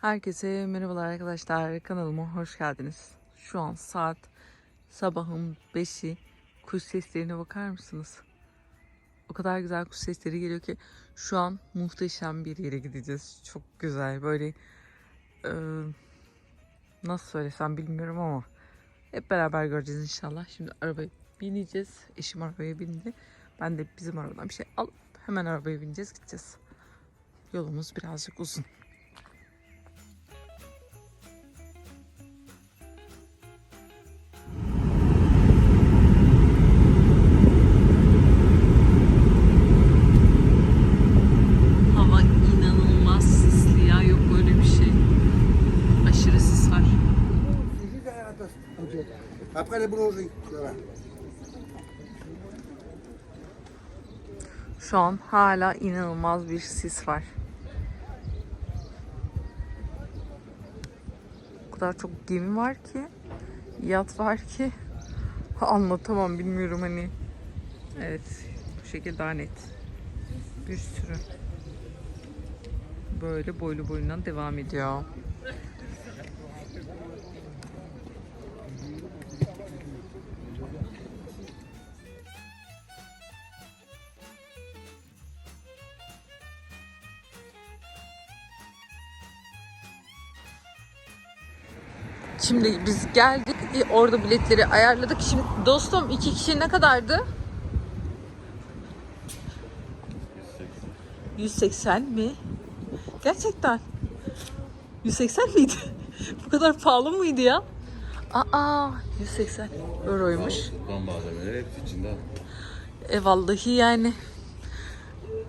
Herkese merhabalar arkadaşlar. Kanalıma hoş geldiniz. Şu an saat sabahın 5'i. Kuş seslerine bakar mısınız? O kadar güzel kuş sesleri geliyor ki şu an muhteşem bir yere gideceğiz. Çok güzel böyle e, nasıl söylesem bilmiyorum ama hep beraber göreceğiz inşallah. Şimdi arabaya bineceğiz. Eşim arabaya bindi. Ben de bizim arabadan bir şey alıp hemen arabaya bineceğiz gideceğiz. Yolumuz birazcık uzun. Les boulangeries. Voilà. Şu an hala inanılmaz bir sis var. O kadar çok gemi var ki, yat var ki anlatamam bilmiyorum hani. Evet, bu şekilde daha net. Bir sürü. Böyle boylu boyundan devam ediyor. Şimdi biz geldik. Orada biletleri ayarladık. Şimdi dostum iki kişi ne kadardı? 180 mi? Gerçekten. 180 miydi? Bu kadar pahalı mıydı ya? Aa 180 euroymuş. Kullan malzemeleri hepsi içinde. E vallahi yani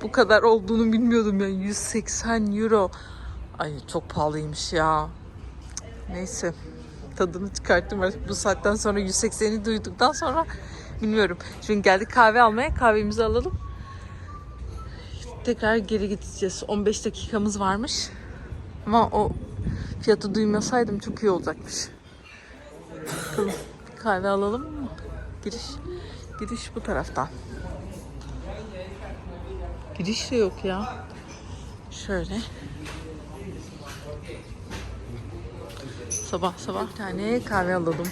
bu kadar olduğunu bilmiyordum yani 180 euro. Ay çok pahalıymış ya. Neyse tadını çıkarttım artık bu saatten sonra 180'i duyduktan sonra bilmiyorum. Şimdi geldik kahve almaya kahvemizi alalım. Tekrar geri gideceğiz. 15 dakikamız varmış. Ama o fiyatı duymasaydım çok iyi olacakmış. Bakalım kahve alalım? Giriş, giriş bu taraftan. Giriş de yok ya. Şöyle. Sabah sabah bir tane kahve alalım.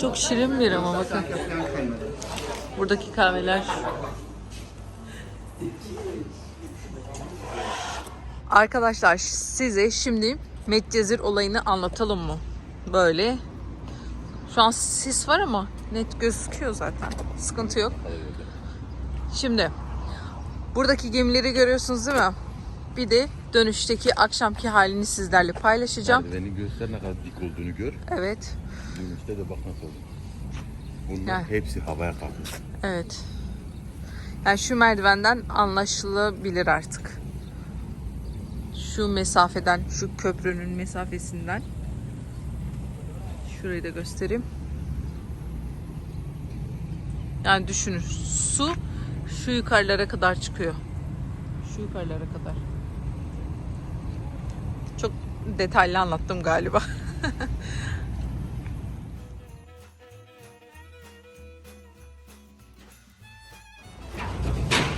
Çok şirin bir ama bakın. Buradaki kahveler. Arkadaşlar size şimdi Medcezir olayını anlatalım mı? Böyle. Şu an sis var ama net gözüküyor zaten. Sıkıntı yok. Şimdi buradaki gemileri görüyorsunuz değil mi? Bir de dönüşteki akşamki halini sizlerle paylaşacağım. Merdiveni göster ne kadar dik olduğunu gör. Evet. Dönüşte de bak nasıl oldu. Bunlar Yani. hepsi havaya kalkmış. Evet. Yani şu merdivenden anlaşılabilir artık. Şu mesafeden, şu köprünün mesafesinden. Şurayı da göstereyim. Yani düşünün su şu yukarılara kadar çıkıyor. Şu yukarılara kadar. Detaylı anlattım galiba.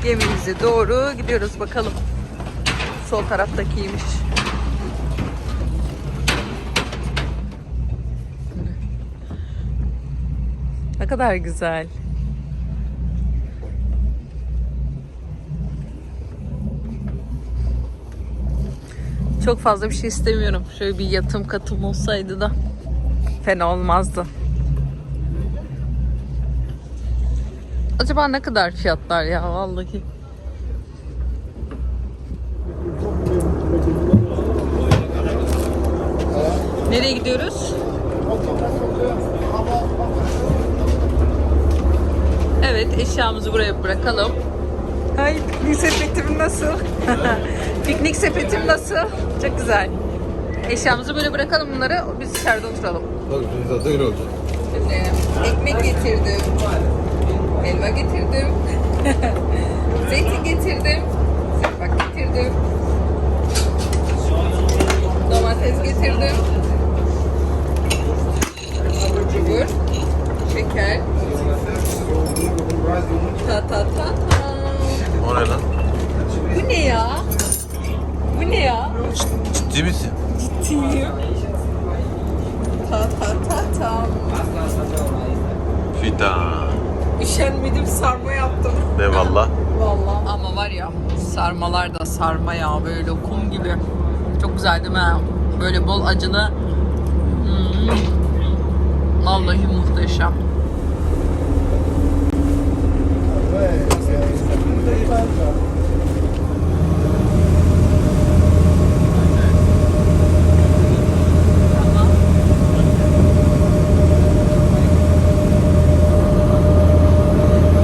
Gemimize doğru gidiyoruz bakalım. Sol taraftakiymiş. Ne kadar güzel. Çok fazla bir şey istemiyorum. Şöyle bir yatım katım olsaydı da fena olmazdı. Acaba ne kadar fiyatlar ya vallahi. Nereye gidiyoruz? Evet eşyamızı buraya bırakalım. Ay piknik sepetim nasıl? piknik sepetim nasıl? Çok güzel. Eşyamızı böyle bırakalım bunları. Biz içeride oturalım. Bak zaten öyle olacak. Şimdi ekmek getirdim. Helva getirdim. Zeytin getirdim. Bak getirdim. Domates getirdim. Abur cubur. Şeker. Ciddi misin? Ciddiyim. Ta ta ta ta. Fidan. Üşenmedim sarma yaptım. Ne valla? Vallahi. Ama var ya sarmalar da sarma ya böyle kum gibi. Çok güzel değil mi? Böyle bol acılı. Hmm. Vallahi muhteşem. Ouais, c'est c'est plus de pas, ça.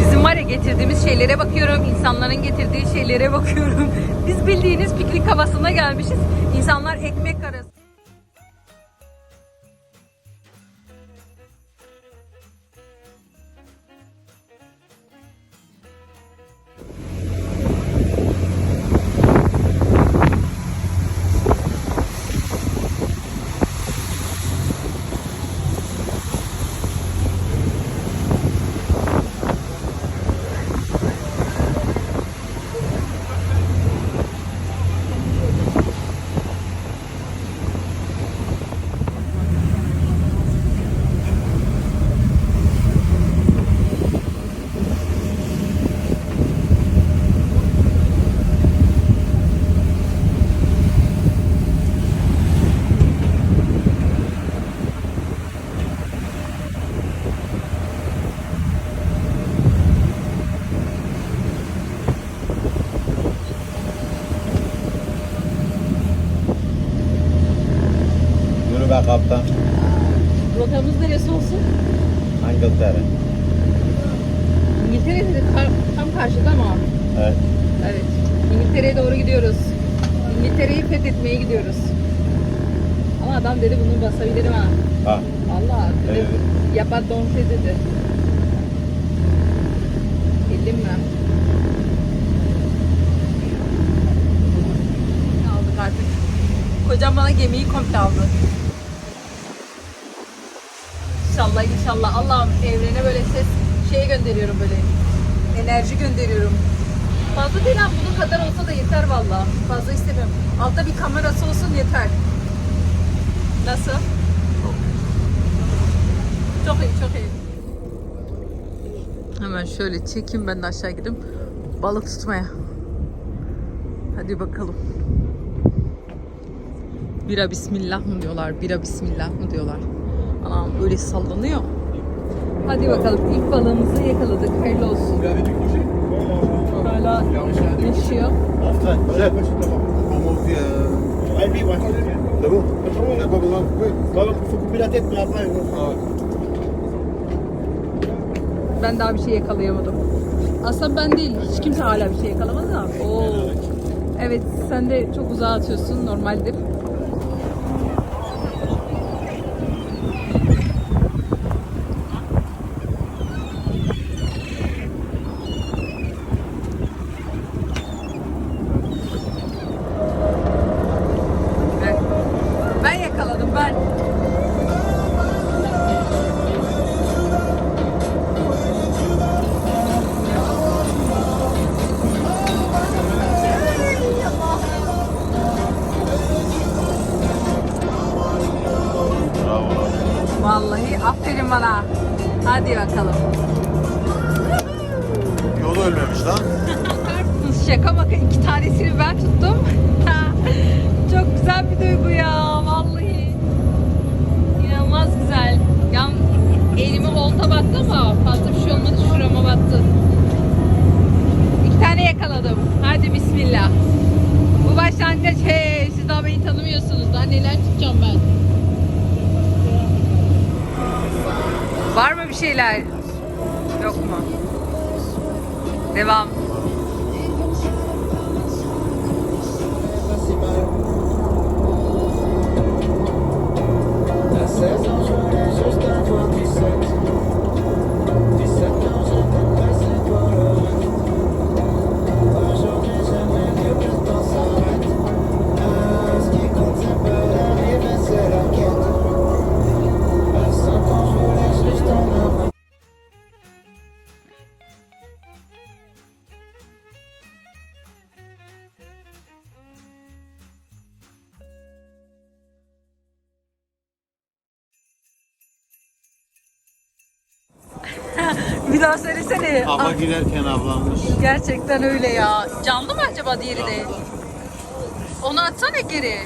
Bizim var ya getirdiğimiz şeylere bakıyorum, insanların getirdiği şeylere bakıyorum. Biz bildiğiniz piknik havasına gelmişiz. İnsanlar ekmek arası. Kaptan. Rotamız neresi olsun? İngiltere. İngiltere'de tam karşıda mı? Evet. Evet. İngiltere'ye doğru gidiyoruz. İngiltere'yi fethetmeye gidiyoruz. Ama adam dedi bunu basabilirim ha. Ha. Allah dedi. Evet. Yapar donse dedi. Bildim mi? Aldık artık. Kocam bana gemiyi komple aldı. İnşallah inşallah. Allah'ım evrene böyle ses şey gönderiyorum böyle. Enerji gönderiyorum. Fazla değil ama bunun kadar olsa da yeter valla. Fazla istemiyorum. Altta bir kamerası olsun yeter. Nasıl? Çok iyi, çok iyi. Hemen şöyle çekeyim ben de aşağı gidip balık tutmaya. Hadi bakalım. Bira bismillah mı diyorlar? Bira bismillah mı diyorlar? Anam öyle sallanıyor. Hadi bakalım ilk balığımızı yakaladık. Hayırlı olsun. Hala yaşıyor. Ben daha bir şey yakalayamadım. Aslında ben değil, hiç kimse hala bir şey yakalamadı da. Oo. Evet, sen de çok uzağa atıyorsun, normaldir. Başlangıç. Hey, siz daha beni tanımıyorsunuz. Daha neler tutacağım ben. Var mı bir şeyler? Yok mu? Devam. Daha söylesene. Aba Ah, girerken avlanmış. Gerçekten öyle ya. Canlı mı acaba diğeri de? Onu atsana geri.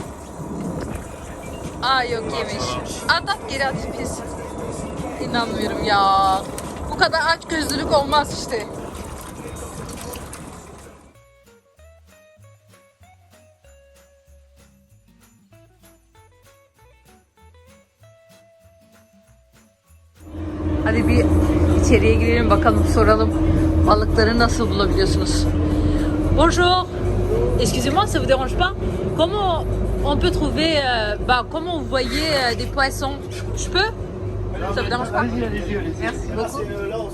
Aa yok yemiş. At at geri at pis. İnanmıyorum ya. Bu kadar aç gözlülük olmaz işte. Hadi bir içeriye girelim bakalım soralım balıkları nasıl bulabiliyorsunuz? Bonjour. Excusez-moi, ça vous dérange pas? Comment on peut trouver, euh, bah, comment vous voyez euh, des poissons? Je peux? Ça vous dérange pas? Allez-y, allez-y, allez-y. Merci Là, beaucoup.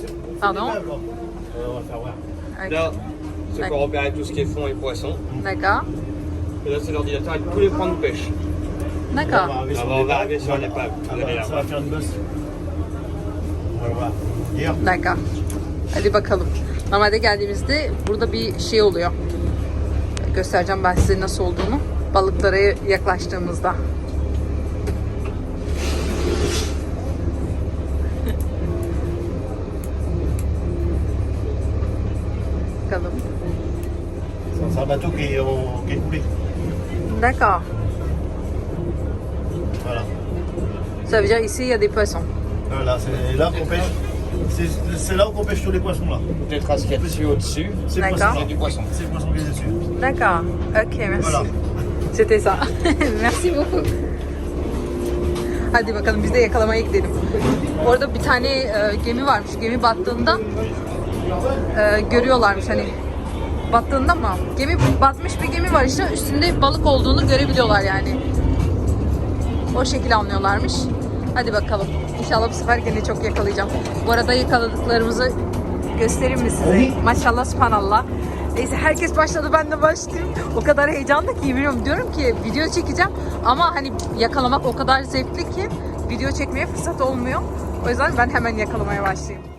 c'est, euh, Pardon? Euh, on va faire voir. Ok. Là, c'est pour repérer tout ce qui est fond et poisson. D'accord. Et là, c'est l'ordinateur avec tous les points de pêche. D'accord. Ah bah, on va arriver sur l'épave. Ah Vous bah, allez la Ça va faire une bosse. On va voir. Hier, D'accord. Hadi bakalım. Normalde geldiğimizde burada bir şey oluyor. Göstereceğim ben size nasıl olduğunu. Balıklara yaklaştığımızda. bakalım. c'est un bateau qui au, coulé. D'accord. Voilà. Ça veut dire ici il y a des poissons. Voilà, c'est là qu'on pêche. C'est là où on pêche tous les poissons là. Toutes les traces qu'il y a dessus, au-dessus, C'est du poisson. C'est le poisson qui est dessus. D'accord. Ok merci. Voilà. C'était ça. Merci beaucoup. Hadi bakalım biz de yakalamaya gidelim. Orada bir tane e, gemi varmış. Gemi battığında e, görüyorlarmış hani battığında mı? Gemi batmış bir gemi var işte üstünde balık olduğunu görebiliyorlar yani. O şekilde anlıyorlarmış. Hadi bakalım. İnşallah bu sefer gene çok yakalayacağım. Bu arada yakaladıklarımızı göstereyim mi size? Maşallah subhanallah. Neyse herkes başladı ben de başlayayım. O kadar heyecanlı ki bilmiyorum diyorum ki video çekeceğim ama hani yakalamak o kadar zevkli ki video çekmeye fırsat olmuyor. O yüzden ben hemen yakalamaya başlayayım.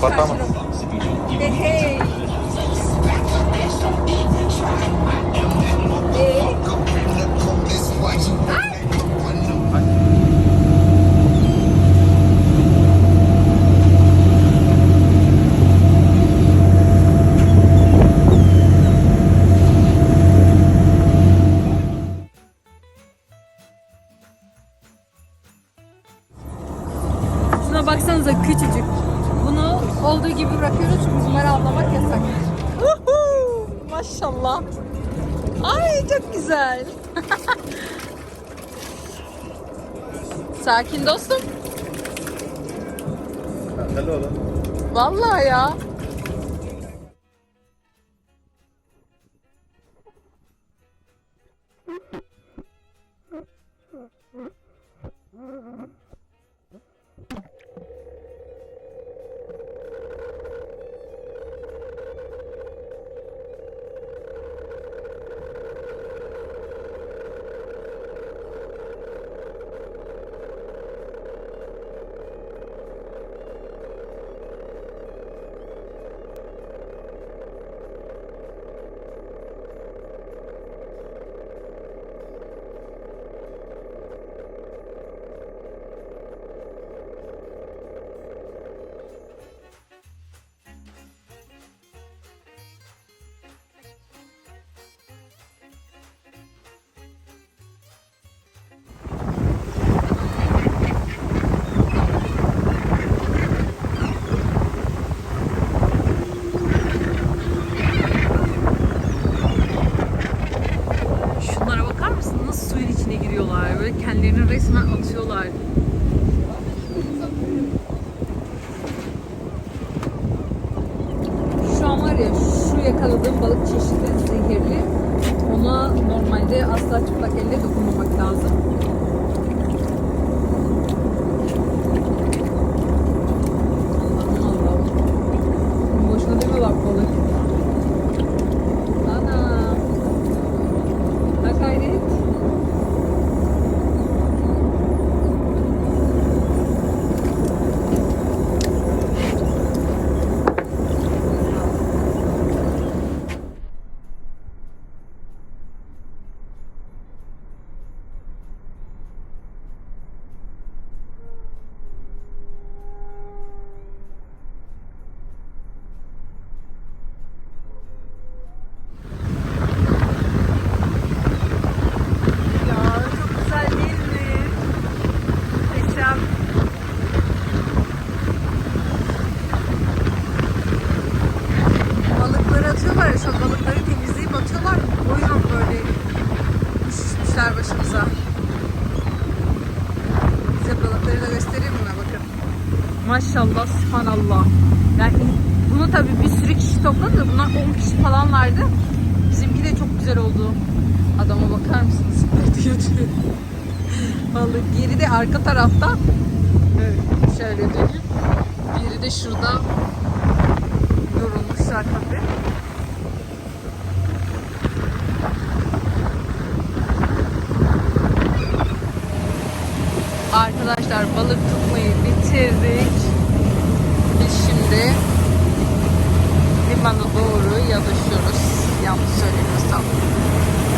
Kopartamam. Hey baksanıza küçücük. Sakin dostum. Hello. Vallahi ya. Arka tarafta evet, şöyle döneyim. Biri de şurada yorulmuşlar tabii. Arkadaşlar balık tutmayı bitirdik. Biz şimdi limana doğru yanaşıyoruz. Yanlış söylemiyorsam.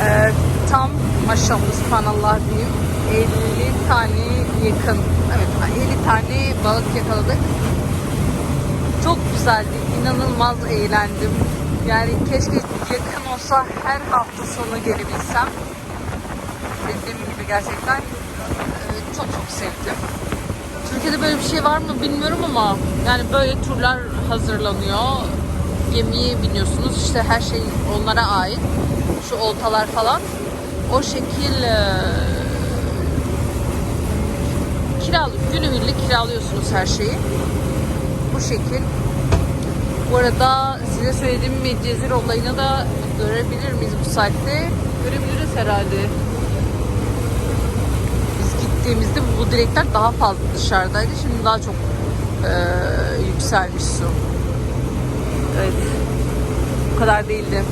Ee, tam maşallah subhanallah diyeyim. 50 tane yakın. Evet 50 tane balık yakaladık. Çok güzeldi. inanılmaz eğlendim. Yani keşke yakın olsa her hafta sonu gelebilsem. Dediğim gibi gerçekten e, çok çok sevdim. Türkiye'de böyle bir şey var mı bilmiyorum ama yani böyle turlar hazırlanıyor. Gemiye biniyorsunuz işte her şey onlara ait. Şu oltalar falan. O şekil e, kiralı, günübirlik kiralıyorsunuz her şeyi. Bu şekil. Bu arada size söylediğim Medcezir olayını da görebilir miyiz bu saatte? Görebiliriz herhalde. Biz gittiğimizde bu direkler daha fazla dışarıdaydı. Şimdi daha çok eee, yükselmiş su. Evet. Bu kadar değildi.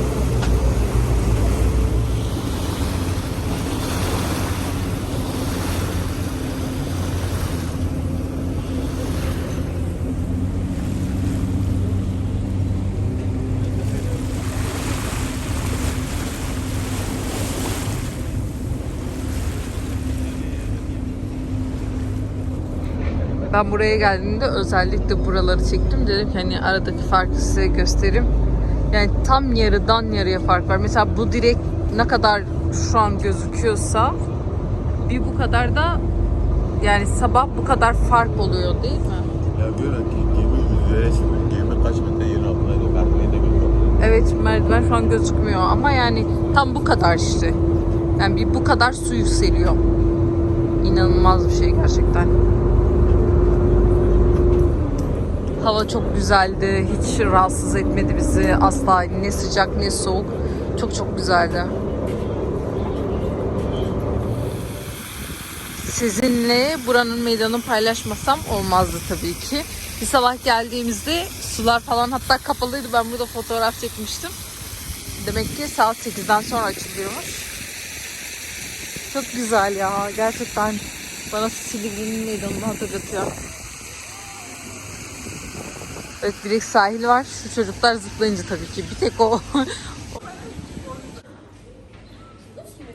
Ben buraya geldiğimde özellikle buraları çektim. Dedim ki hani aradaki farkı size göstereyim. Yani tam yarıdan yarıya fark var. Mesela bu direk ne kadar şu an gözüküyorsa bir bu kadar da yani sabah bu kadar fark oluyor değil mi? Ya diyorum ki gemi üzere şimdi gemi kaç metre yerin altındaydı. Merdiven de götürdü. Evet merdiven şu an gözükmüyor ama yani tam bu kadar işte. Yani bir bu kadar su yükseliyor. İnanılmaz bir şey gerçekten. Hava çok güzeldi. Hiç rahatsız etmedi bizi. Asla ne sıcak ne soğuk. Çok çok güzeldi. Sizinle buranın meydanını paylaşmasam olmazdı tabii ki. Bir sabah geldiğimizde sular falan hatta kapalıydı. Ben burada fotoğraf çekmiştim. Demek ki saat 8'den sonra açılıyormuş. Çok güzel ya. Gerçekten bana Silivri'nin meydanını hatırlatıyor. Evet direkt sahil var. Şu çocuklar zıplayınca tabii ki. Bir tek o.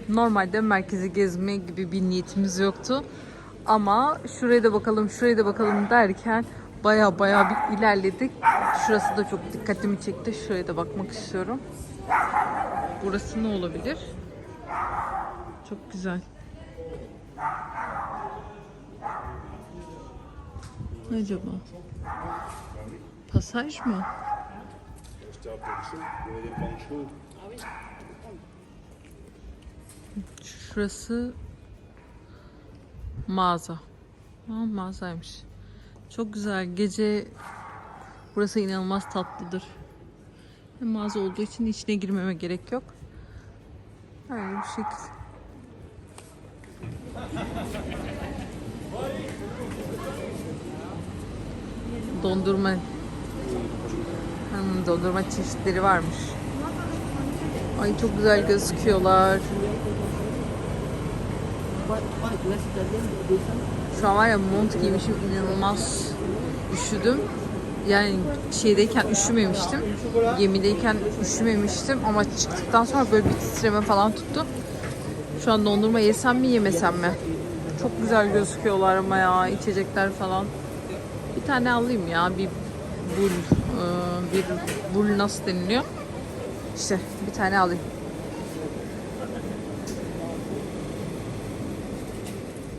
Normalde merkezi gezme gibi bir niyetimiz yoktu. Ama şuraya da bakalım, şuraya da bakalım derken baya baya bir ilerledik. Şurası da çok dikkatimi çekti. Şuraya da bakmak istiyorum. Burası ne olabilir? Çok güzel. Ne acaba? Pasaj mı? Şurası mağaza. Ha, mağazaymış. Çok güzel. Gece burası inanılmaz tatlıdır. Hem mağaza olduğu için içine girmeme gerek yok. Öyle bir şekil. Dondurma. Hmm, dondurma çeşitleri varmış. Ay çok güzel gözüküyorlar. Şu an var ya mont giymişim inanılmaz üşüdüm. Yani şeydeyken üşümemiştim. Gemideyken üşümemiştim ama çıktıktan sonra böyle bir titreme falan tuttu. Şu an dondurma yesem mi yemesem mi? Çok güzel gözüküyorlar ama ya içecekler falan. Bir tane alayım ya bir bul bir bul nasıl deniliyor? İşte bir tane alayım.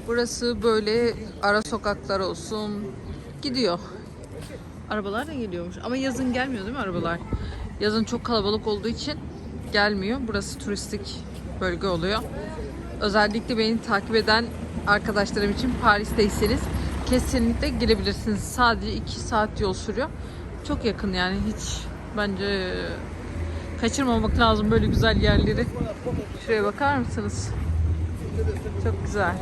Burası böyle ara sokaklar olsun gidiyor. Arabalar da geliyormuş ama yazın gelmiyor değil mi arabalar? Yazın çok kalabalık olduğu için gelmiyor. Burası turistik bölge oluyor. Özellikle beni takip eden arkadaşlarım için Paris'teyseniz kesinlikle gelebilirsiniz. Sadece 2 saat yol sürüyor. Çok yakın yani hiç bence kaçırmamak lazım böyle güzel yerleri. Şuraya bakar mısınız? Çok güzel.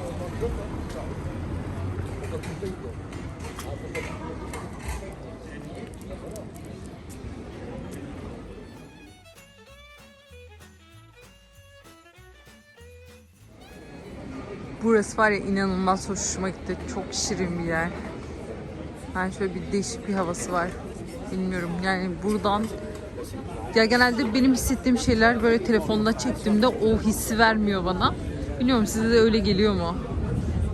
Burası var ya inanılmaz hoşuma gitti. Çok şirin bir yer. Yani şöyle bir değişik bir havası var. Bilmiyorum yani buradan ya genelde benim hissettiğim şeyler böyle telefonla çektiğimde o hissi vermiyor bana. Bilmiyorum size de öyle geliyor mu?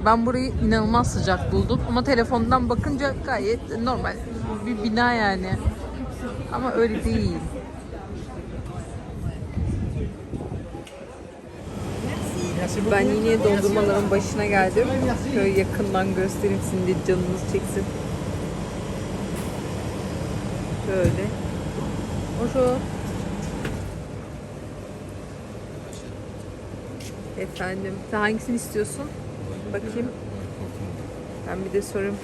Ben burayı inanılmaz sıcak buldum ama telefondan bakınca gayet normal bir bina yani. Ama öyle değil. Ben yine dondurmaların başına geldim. Şöyle yakından göstereyim sizin canınız çeksin. Şöyle. Bonjour. Efendim. Sen hangisini istiyorsun? Bakayım. Ben bir de sorayım.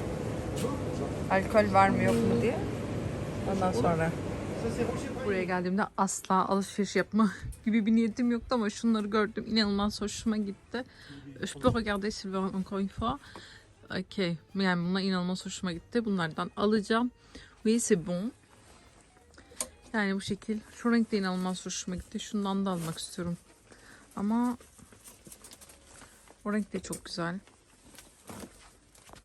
Alkol var mı yok mu diye. Ondan sonra. Buraya geldiğimde asla alışveriş yapma gibi bir niyetim yoktu ama şunları gördüm. inanılmaz hoşuma gitti. Je peux regarder veut encore une fois. Okay. Yani bunlar inanılmaz hoşuma gitti. Bunlardan alacağım. Oui, c'est bon. Yani bu şekil. Şu renk de inanılmaz hoşuma gitti. Şundan da almak istiyorum. Ama o renk de çok güzel.